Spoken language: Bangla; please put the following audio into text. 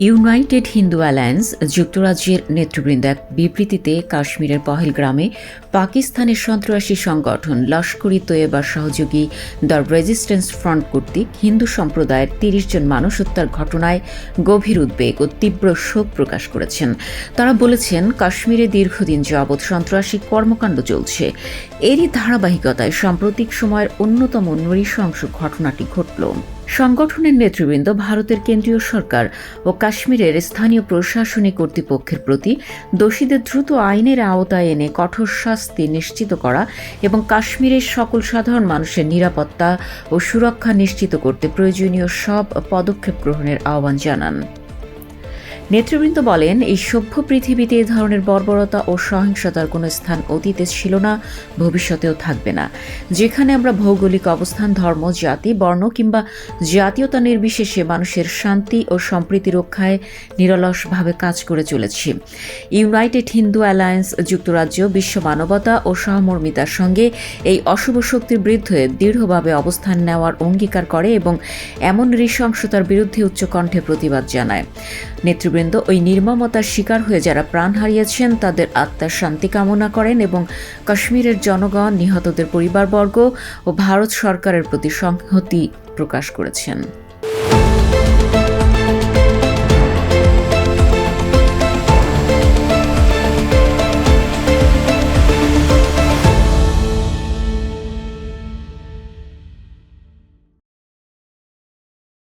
ইউনাইটেড হিন্দু অ্যালায়েন্স যুক্তরাজ্যের নেতৃবৃন্দ এক বিবৃতিতে কাশ্মীরের পহেলগ্রামে পাকিস্তানের সন্ত্রাসী সংগঠন লস্করি তৈয়বার সহযোগী দ্য রেজিস্ট্যান্স ফ্রন্ট কর্তৃক হিন্দু সম্প্রদায়ের তিরিশ জন মানুষ হত্যার ঘটনায় গভীর উদ্বেগ ও তীব্র শোক প্রকাশ করেছেন। তারা বলেছেন, কাশ্মীরে দীর্ঘদিন যাবৎ সন্ত্রাসী কর্মকাণ্ড চলছে। এরই ধারাবাহিকতায় সাম্প্রতিক সময়ের অন্যতম নৃশংস ঘটনাটি ঘটল। সংগঠনের নেতৃবৃন্দ ভারতের কেন্দ্রীয় সরকার ও কাশ্মীরের স্থানীয় প্রশাসনিক কর্তৃপক্ষের প্রতি দোষীদের দ্রুত আইনের আওতায় এনে কঠোর শাস্তি নিশ্চিত করা এবং কাশ্মীরের সকল সাধারণ মানুষের নিরাপত্তা ও সুরক্ষা নিশ্চিত করতে প্রয়োজনীয় সব পদক্ষেপ গ্রহণের আহ্বান জানান। নেতৃবৃন্দ বলেন, এই সভ্য পৃথিবীতে এ ধরনের বর্বরতা ও সহিংসতার কোনো স্থান অতীতে ছিল না, ভবিষ্যতেও থাকবে না। যেখানে আমরা ভৌগোলিক অবস্থান, ধর্ম, জাতি, বর্ণ কিংবা জাতীয়তা নির্বিশেষে মানুষের শান্তি ও সম্প্রীতি রক্ষায় নিরলসভাবে কাজ করে চলেছি। ইউনাইটেড হিন্দু অ্যালায়েন্স, যুক্তরাজ্য, বিশ্ব মানবতা ও সহমর্মিতার সঙ্গে এই অশুভ শক্তির বিরুদ্ধে দৃঢ়ভাবে অবস্থান নেওয়ার অঙ্গীকার করে এবং এমন নৃশংসতার বিরুদ্ধে উচ্চকণ্ঠে প্রতিবাদ জানায়। নেতৃবৃন্দ ওই নির্মমতার শিকার হয়ে যারা প্রাণ হারিয়েছেন, তাদের আত্মার শান্তি কামনা করেন এবং কাশ্মীরের জনগণ, নিহতদের পরিবারবর্গ ও ভারত সরকারের প্রতি সংহতি প্রকাশ করেছেন।